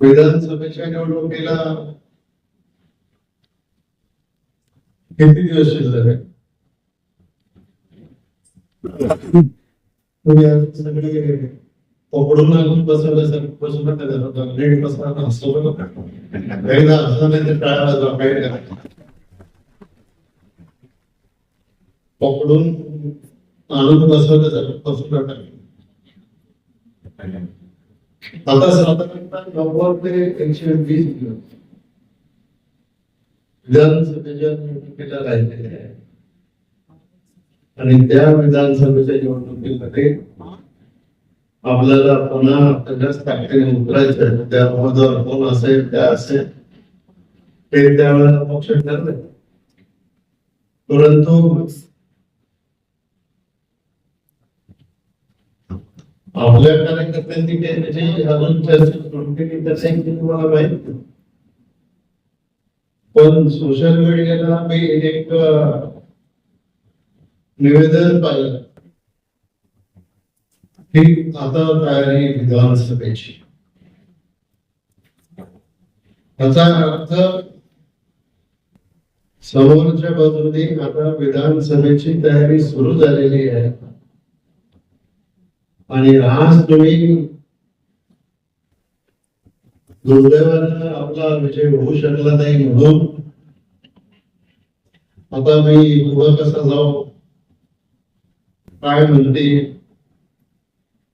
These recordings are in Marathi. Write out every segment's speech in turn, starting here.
विधानसभेच्या निवडणुकीला किती दिवस शिल्लक आहे तुम्ही सगळे पकडून आणून बसवलं बसू नका जरा. नीट बसा, हसू नका. एकदा हसलं नाही तर टाळा वाजवा, काही पकडून आणून बसवलं जातं बसू नका आता साधारणतः नव्वद ते एकशे वीस दिवस विधानसभेच्या निवडणुकीला राहिलेले आहे आणि त्या विधानसभेच्या निवडणुकीमध्ये आपल्याला पुन्हा त्याच्याच ताकदीने उतरायचं आहे. त्या उमेदवार कोण असेल त्या असेल ते त्यावेळेला पक्ष ठरले परंतु आपल्या कार्यकर्त्यांनी म्हणजे अजून चर्चा सुरू केली. तुम्हाला पण सोशल मीडियाला मी एक निवेदन पाहिलं. की आता तयारी विधानसभेची. त्याचा अर्थ समोरच्या बाजूने आता विधानसभेची तयारी सुरू झालेली आहे. आणि आज तुम्ही दुर्दैवानं आपला विजय होऊ शकला नाही म्हणून आता मी पुढं कसं जाऊ? काय म्हणते?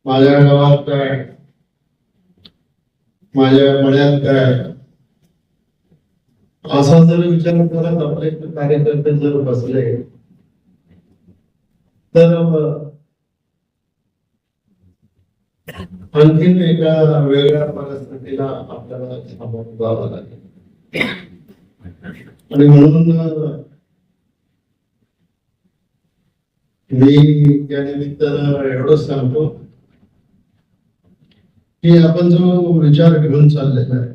माझ्या गावात काय? माझ्या मळ्यात काय? असा जर विचार करत आपले कार्यकर्ते जर बसले तर आणखीन एका वेगळ्या परिस्थितीला आपल्याला सामोरं जावं लागेल. आणि म्हणून मी या निमित्तानं एवढंच सांगतो की आपण जो विचार घेऊन चाललेला आहे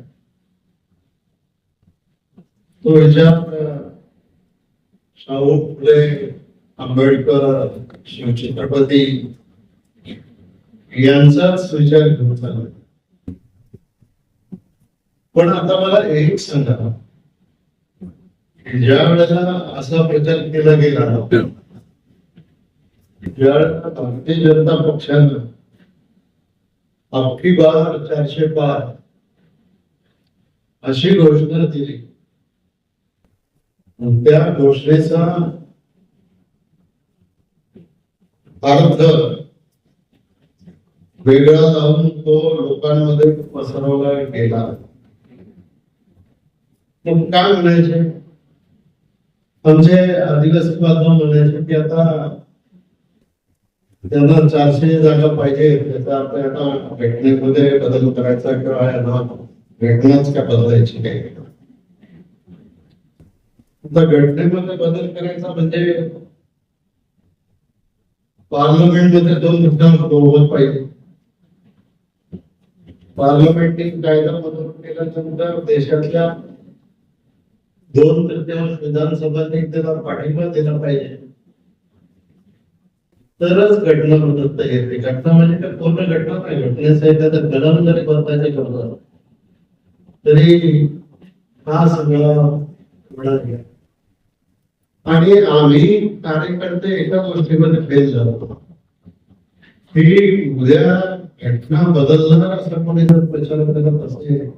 तो विचार शाहू फुले आंबेडकर शिवछत्रपती यांचाच विचार घेऊन चालला पण आता मला एक सांगा. ज्या वेळेला असा प्रचार केला गेला ज्या वेळेला भारतीय जनता पक्षानं अख्खी बार चारशे पार अशी घोषणा दिली त्या घोषणेचा अर्थ वेगळा लावून तो लोकांमध्ये पसरवला गेला. मग काय म्हणायचे? आमचे आदिवासी बांधव म्हणायचे की आता त्यांना चारशे जागा पाहिजे त्याचा आपण आता घटनेमध्ये बदल करायचा किंवा यांना घटनाच काय बदलायची काही आता घटनेमध्ये बदल करायचा म्हणजे पार्लमेंटमध्ये दोन मुद्दा बरोबर पाहिजे. पार्लमेंटिंग कायदा मंजूर केल्यानंतर देशातल्या दोन तृतीयांश विधानसभांनी त्याला पाठिंबा दिला पाहिजे. तरच घटना बदलता येते घटना म्हणजे काय? पूर्ण घटना नाही घटनेचं एखादं कलम जरी बदलायचे करतात तरी हा सगळा घोडा आणि आम्ही कार्यकर्ते एका गोष्टीमध्ये फेल झालो. की उद्या घटना बदलणार असं कोणी जर प्रचार करत असेल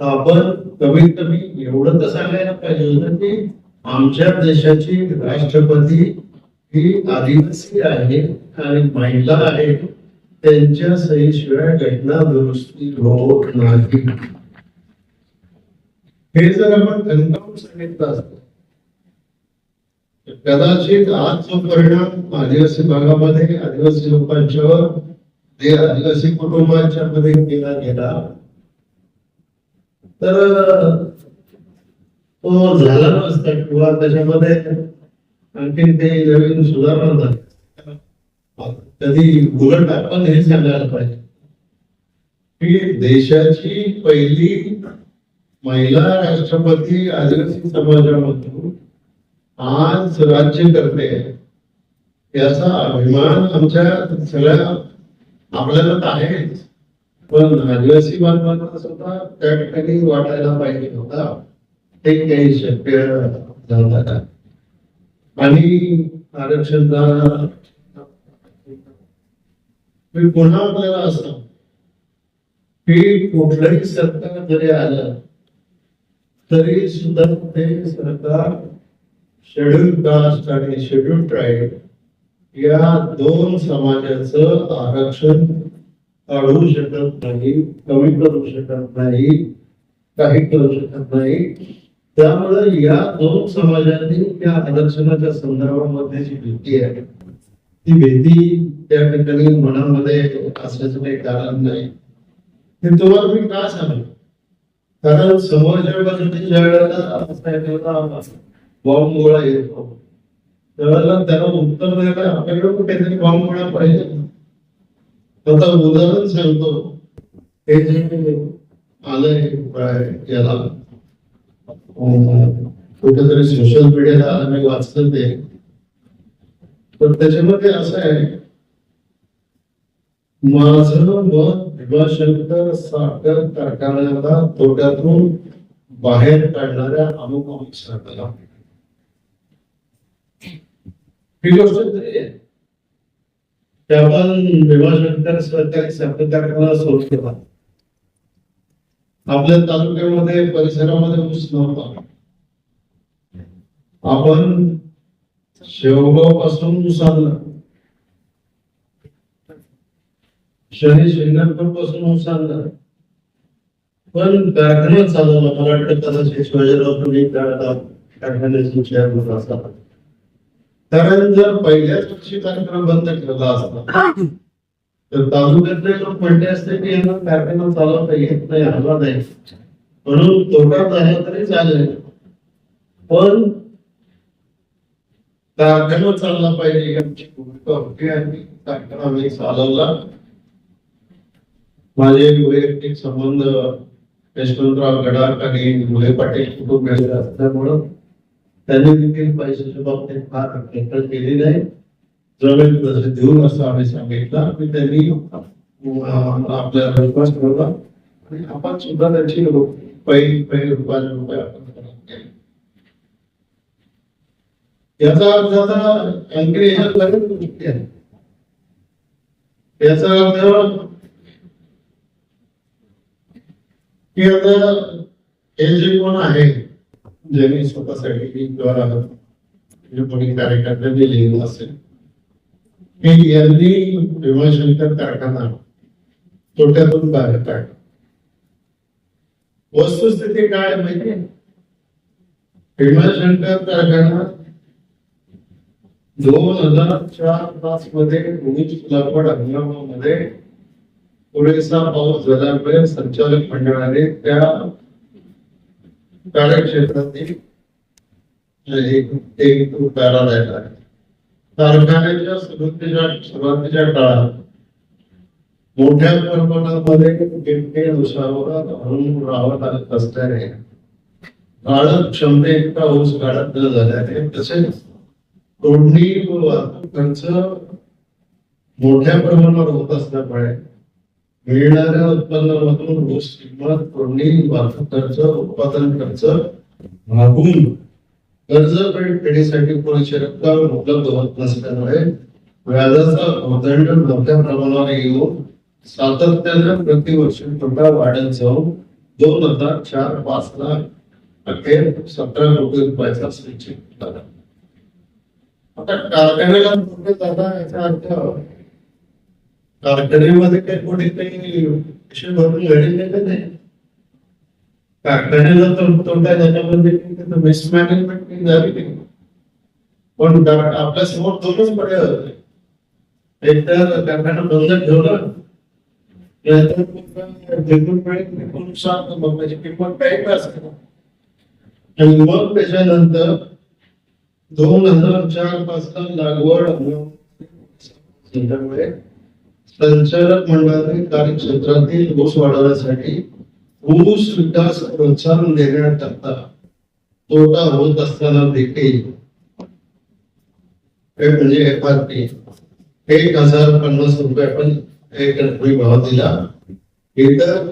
तर आपण कमीत कमी एवढं तर सांगायला पाहिजे होतं की आमच्या देशाची राष्ट्रपती ही आदिवासी आहे आणि महिला आहे त्यांच्या सहीशिवाय घटना दुरुस्ती होत नाही. हे जर आपण ठणकावून सांगितलं असतं कदाचित आज जो परिणाम आदिवासी भागामध्ये आदिवासी लोकांच्यावर ते आदिवासी कुटुंबांच्या मध्ये केला गेला. तर तो झाला नसता किंवा त्याच्यामध्ये आणखीन ते नवीन सुधारणा झाली. कधी उलट आपण हे सांगायला पाहिजे. की देशाची पहिली महिला राष्ट्रपती आदिवासी समाजामधून आज राज्य करते. याचा अभिमान आमच्या सगळ्या आपल्याला तर आहेच. पण आदिवासी बांधवांना सुद्धा त्या ठिकाणी वाटायला पाहिजे होता. ते काही शक्य झालं आणि आरक्षणचा मी पुन्हा आपल्याला असं की कुठलंही सरकार जरी आलं तरी सुद्धा ते सरकार शेड्यूल कास्ट आणि शेड्यूल ट्राईब या दोन समाजाचं आरक्षण काढू शकत नाही कमी करू शकत नाही काही करू शकत नाही. त्यामुळे या दोन समाजांनी त्या आरक्षणाच्या संदर्भामध्ये जी भीती आहे ती भीती त्या ठिकाणी मनामध्ये असल्याचं काही कारण नाही. हे तुम्हाला मी का सांगेल कारण समोरच्या बाजूने ज्या वेळेला बॉम्ब गोळा येतो त्यावेळेला त्याला उत्तर द्यायला आपल्याकडे कुठेतरी बॉम्ब गोळा पाहिजे. आता उदाहरण सांगतो. हे जे आलंय याला कुठेतरी सोशल मीडियाला मी वाचलं ते. तर त्याच्यामध्ये असं आहे माझं मत भीमाशंकर साखर कारखान्याला तोट्यातून बाहेर काढणाऱ्या अमुक अमुक सरकारला ही गोष्ट खरी आहे. त्या साखर कारखाना सुरू केला आपल्या तालुक्यामध्ये परिसरामध्ये ऊस नव्हता. आपण शेवगावपासून ऊस आणला. शनी शिंगणपूरपासून ऊस आणला. पण कारखाना चालवला. मला वाटतं कदाचित शिवाजीराव तुम्ही त्या कारखान्याचे चेअरमन असतात. कारण जर पहिल्याच वर्षी कार्यक्रम बंद केला असता तर तालुक्यातले लोक म्हणले असते की यांना कार्यक्रम चालवता येत नाही हल्ला नाही. म्हणून तोटा झाला तरी चालेल. पण कार्यक्रम चालला पाहिजे आमची भूमिका होती आणि कार्यक्रम आम्ही चालवला. माझे वैयक्तिक संबंध यशवंतराव गडार आणि मुले पाटील कुटुंब असल्यामुळं त्यांनी देखील पैशाच्या बाबतीत फार हेळसांड केली नाही जमेल तसे देऊन असं आम्ही सांगितलं आणि त्यांनी आपल्या रिक्वेस्ट ठेवला आणि आपण सुद्धा त्याची पहिली पहिली रुपयाच्या रुपये आपण याचा अर्थ आता अँग्री याचा अर्थ की आता हे जे कोण आहे ज्यांनी स्वतःसाठी किंवा जे कोणी कार्यकर्त्यांनी लिहिलं असेल की यांनी भीमाशंकर कारखाना तोट्यातून बाहेर काढला. वस्तुस्थिती काय आहे माहितीये? भीमाशंकर कारखाना दोन हजार चार पाच मध्ये ऊस लागवड हंगामामध्ये पुरेसा पाऊस झाल्यामुळे संचालक मंडळाने त्या कार्यक्षेत्रातील एक आहे. कारखान्याच्या सुरुवातीच्या सुरुवातीच्या काळात मोठ्या प्रमाणामध्ये बिबटे उसावर आणून राहत आले असल्याने क्षमते इतका ऊस काढत न झाल्याने तसेच तोडणी व वाहतूक खर्च मोठ्या प्रमाणावर होत असल्यामुळे मिळणाऱ्या उत्पन्नामधून रोज किंमत तोडणी वाहतूक खर्च उत्पादन खर्च भागून कर्ज फेडीसाठी पुरेशी रक्कम उपलब्ध होत नसल्यामुळे व्याजाचा उदंड मोठ्या प्रमाणावर येऊन सातत्याने प्रतिवर्षी तोटा वाढत जाऊन दोन हजार चार पाच लाख अखेर सतरा कोटी रुपयाचा संचित झाला. आता कारखान्याला याचा अर्थ कारखान्यामध्ये काही कोणी काही विषय भरून घडलेले नाही कारखान्याला तोटा झाल्यामध्ये मिसमॅनेजमेंट काही झाली नाही पण आपल्यासमोर दोनच पर्याय होते. एक तर कारखाना बंद ठेवला. मग त्याच्यानंतर दोन हजार चार पाच लागवड संचालक मंडळाने कार्यक्षेत्रातील ऊस वाढवण्यासाठी ऊस विकास प्रोत्साहन देण्याकरता तोटा होत असताना देखील म्हणजे एफ आर पी एक हजार पन्नास रुपये आपण एक रुपये भाव दिला. इतर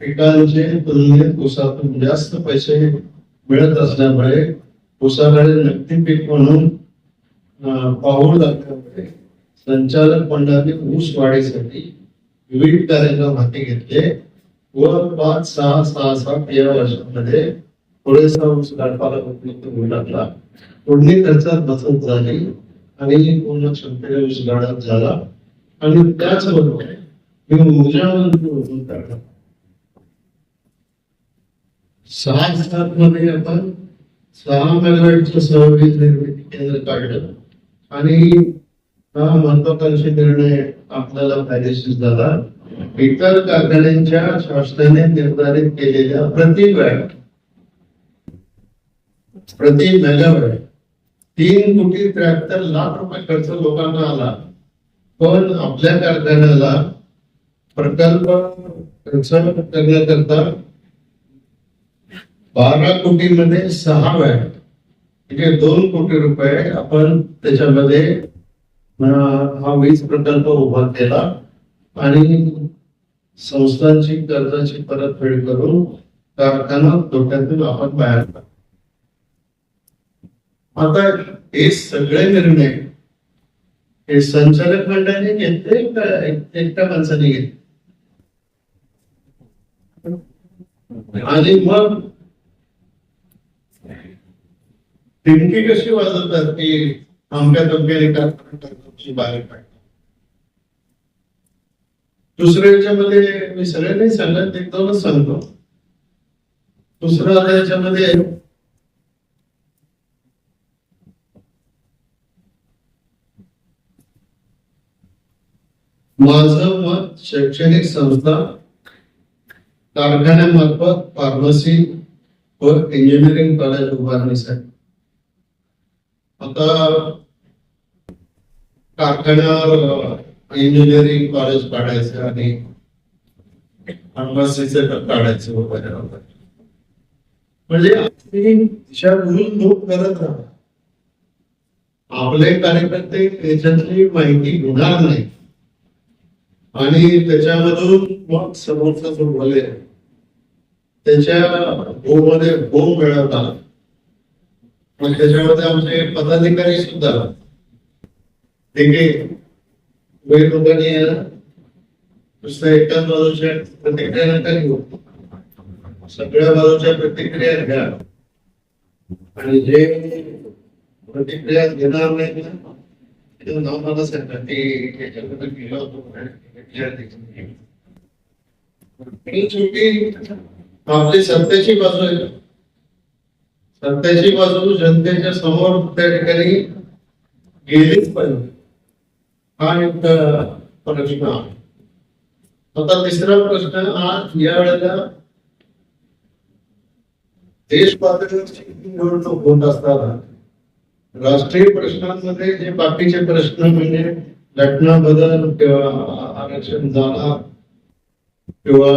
पिकांचे तुलनेत ऊसातून जास्त पैसे मिळत असल्यामुळे ऊसाकडे नक्की पीक म्हणून पाहू लागल्यामुळे संचालक मंडळाने ऊस वाढीसाठी विविध कार्यक्रम हाती घेतले. व पाच सहा सहा सात या वर्षांमध्ये पुरेसा ऊस काढपाला उपलब्ध होऊ लागला. तोडणी खर्चात बचत झाली आणि पूर्ण क्षमतेने ऊस गाडप झाला. आणि त्याचबरोबर मी ऊर्जा मंत्री काढला सहा सात मध्ये आपण सहा मेगावॅटचं सहवीज निर्मिती केंद्र काढलं. आणि हा महत्वाकांक्षी निर्णय आपल्याला फायदेशीर झाला. इतर कारखान्यांच्या शासनाने निर्धारित केलेल्या प्रति वॅट प्रति मेगावॅट तीन कोटी त्र्याहत्तर लाख रुपये खर्च लोकांना आला. पण आपल्या कारखान्याला प्रकल्प करण्याकरता बारा कोटी मध्ये सहा वॅट म्हणजे दोन कोटी रुपये आपण त्याच्यामध्ये हा वीज प्रकल्प उभा केला आणि संस्थांची कर्जाची परतफेड करून कारखाना तोट्यातून आपण बाहेर आता हे सगळे निर्णय हे संचालक मंडळाने घेतले एकट्या माणसाने घेतले? आणि मग टिंकी कशी वाजवतात की आमच्या तमक्याने कारखान्याची बाहेर काढतात दुसऱ्या याच्यामध्ये मी सगळ्यांनी सांगत एकदमच सांगतो. दुसरं याच्यामध्ये माझं मत शैक्षणिक संस्था कारखान्यामार्फत फार्मसी व इंजिनिअरिंग कॉलेज उभारणीसाठी. आता कारखान्यावर इंजिनिअरिंग कॉलेज काढायचं आणि फार्मसीचे काढायचे वगैरे. म्हणजे आपली लोक करत राहतात. आपले कार्यकर्ते त्याच्यातली माहिती घेणार नाही. आणि त्याच्यामधून मग समोरचा जो बोले त्याच्या मध्ये गो मिळवतात. मग त्याच्यामध्ये आमचे पदाधिकारी सुद्धा ठीक आहे वेळ लोकांनी नुसतं एकाच बाजूच्या प्रतिक्रिया नका घेऊ सगळ्या बाजूच्या प्रतिक्रिया घ्या आणि जे प्रतिक्रिया घेणार नाही ना ते नाव मला सांगा की याच्याबद्दल गेला होतो शेवटी आपली सत्याची बाजू आहे सत्याची बाजू जनतेच्या समोर त्या ठिकाणी गेलीच पाहिजे हा एक प्रश्न आहे आता तिसरा प्रश्न आज या वेळेला देश पातळीवरची निवडणूक होत असताना राष्ट्रीय प्रश्नांमध्ये जे बाकीचे प्रश्न म्हणजे घटना बदल किंवा आरक्षण झाला किंवा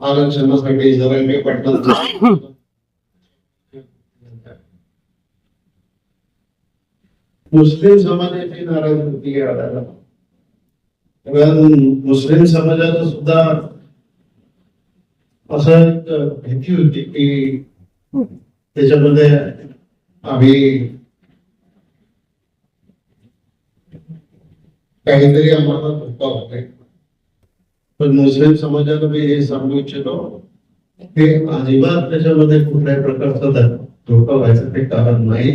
आरक्षणासाठी जरा मी पटना मुस्लिम समाजाची नाराजी होती या कारण मुस्लिम समाजाला सुद्धा असं एक भीती होती की त्याच्यामध्ये आम्ही काहीतरी आम्हाला धोका होते पण मुस्लिम समाजाला मी हे सांगू इच्छितो हे अजिबात त्याच्यामध्ये कुठल्याही प्रकारचा धोका व्हायचं ते कारण नाही.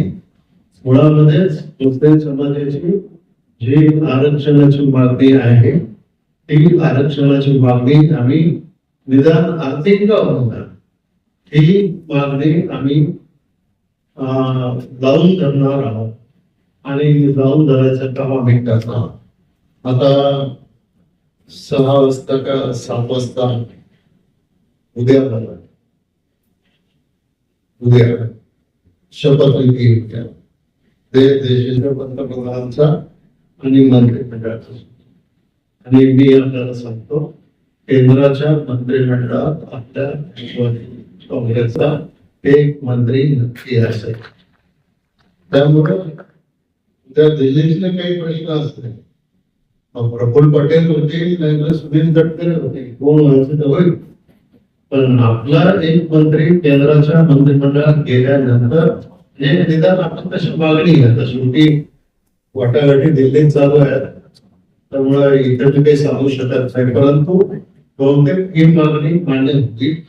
मुळामध्येच मुस्लिम समाजाची जी आरक्षणाची मागणी आहे ती आरक्षणाची मागणी आम्ही निदान आर्थिक का होणार ही मागणी आम्ही लावून धरणार आहोत आणि लावून धरायचं काम आम्ही करणार आता सहा वाजता का सात वाजता उद्या झाला उद्या शपथविधी ते देशाच्या पंतप्रधानांचा आणि मंत्रिमंडळाचा. आणि मी आपल्याला सांगतो केंद्राच्या मंत्रिमंडळात आपल्या राष्ट्रवादी काँग्रेसचा एक मंत्री नक्की असेल. त्यामुळे त्या दिल्लीतले काही प्रश्न असतील. प्रफुल्ल पटेल होते नाहीतर सुनील तटकरे होते कोण व्हायचं होईल. पण आपला एक मंत्री केंद्राच्या मंत्रिमंडळात गेल्यानंतर हे निदान आपण तशी मागणी आहे. आता शेवटी वाटाघाटी दिल्लीत चालू आहे त्यामुळे इथे मी काही सांगू शकत नाही. परंतु बहुतेक ही मागणी मान्य होती.